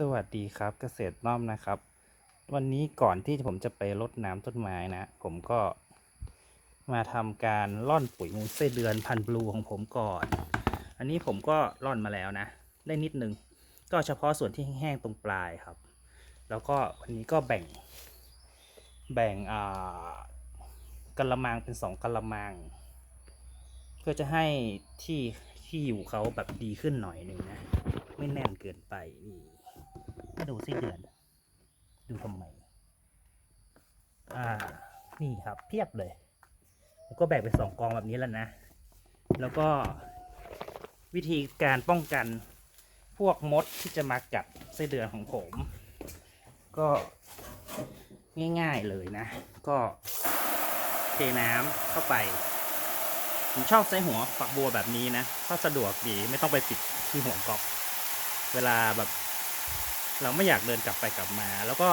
สวัสดีครับเกษตรน้อมนะครับ วันนี้ก่อนที่ผมจะไปรดน้ำต้นไม้นะ ผมก็มาทำการร่อนปุ๋ยมูลไส้เดือนพันบลูของผมก่อน อันนี้ผมก็ร่อนมาแล้วนะ ได้นิดนึง ก็เฉพาะส่วนที่แห้งๆตรงปลายครับ แล้วก็วันนี้ก็แบ่ง แบ่งอ่ากระมังเป็นสองกระมัง เพื่อจะให้ที่ที่อยู่เขาแบบดีขึ้นหน่อยหนึ่งนะ ไม่แน่นเกินไปนี่ ดูไส้เดือน ดูทำไม อ่า นี่ครับ เพียบเลย แล้วก็แบ่งเป็นสองกองแบบนี้แล้วนะ แล้วก็วิธีการป้องกันพวกมดที่จะมากัดไส้เดือนของผม ก็ง่ายๆเลยนะ ก็เทน้ำเข้าไปผมชอบใช้หัวฝักบัวแบบนี้นะก็สะดวกดีไม่ต้องไปปิดที่หัวกอบเวลาแบบ เราไม่อยากเดินกลับไปกลับมา แล้วก็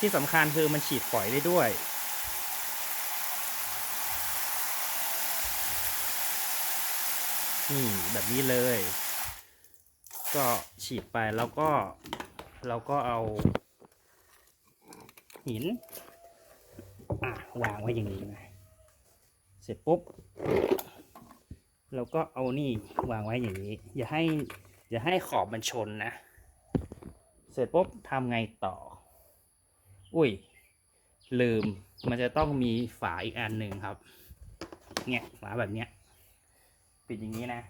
ที่สำคัญคือมันฉีดปล่อยได้ด้วย นี่แบบนี้เลย ก็ฉีดไปแล้วก็เราก็เอา หินอะวางไว้อย่างนี้นะเสร็จปุ๊บเราก็เอานี่วางไว้อย่างนี้ อย่าให้อย่าให้ขอบมันชนนะ ร็จปุ๊บทำไงต่อ อุ้ย ลืมมันจะต้องมีฝาอีกอันหนึ่งครับ เนี่ยฝาแบบเนี้ย ปิดอย่างนี้นะ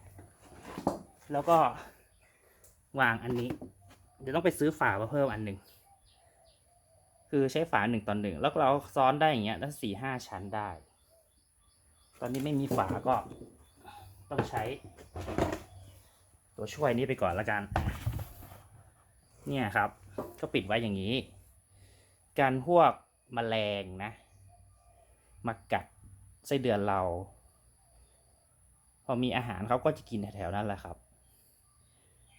แล้วก็วางอันนี้เดี๋ยวต้องไปซื้อฝามาเพิ่มอันหนึ่งคือใช้ฝาหนึ่งต่อหนึ่งแล้วเราซ้อนได้อย่างเงี้ยตั้งสี่ห้าชั้นได้ ตอนนี้ไม่มีฝาก็ต้องใช้ ตัวช่วยนี้ไปก่อนละกัน เนี่ยครับ ก็ปิดไว้อย่างนี้ การพวกมแมลงนะมากัดไส้เดือนเรา พอมีอาหารเขาก็จะกินแถวๆนั้นแหละครับ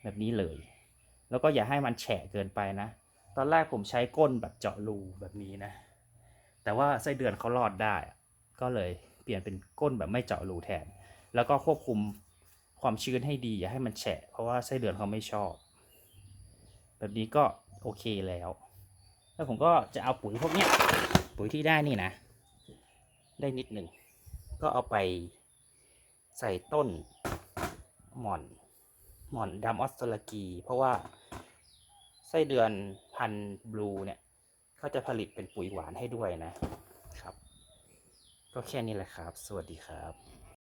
แบบนี้เลย แล้วก็อย่าให้มันแฉะเกินไปนะ ตอนแรกผมใช้ก้นแบบเจาะรูแบบนี้นะ แต่ว่าไส้เดือนเขารอดได้ ก็เลยเปลี่ยนเป็นก้นแบบไม่เจาะรูแทน แล้วก็ควบคุมความชื้นให้ดีอย่าให้มันแฉะเพราะว่าไส้เดือนเขาไม่ชอบ แบบนี้ก็โอเคแล้ว แล้วผมก็จะเอาปุ๋ยพวกเนี้ยปุ๋ยที่ได้นี่นะ ได้นิดหนึ่ง ก็เอาไปใส่ต้นหม่อน หม่อนดำออสเตรกีเพราะว่าไส้เดือนพันบลูเนี่ยเขาจะผลิตเป็นปุ๋ยหวานให้ด้วยนะครับ ก็แค่นี้แหละครับ สวัสดีครับ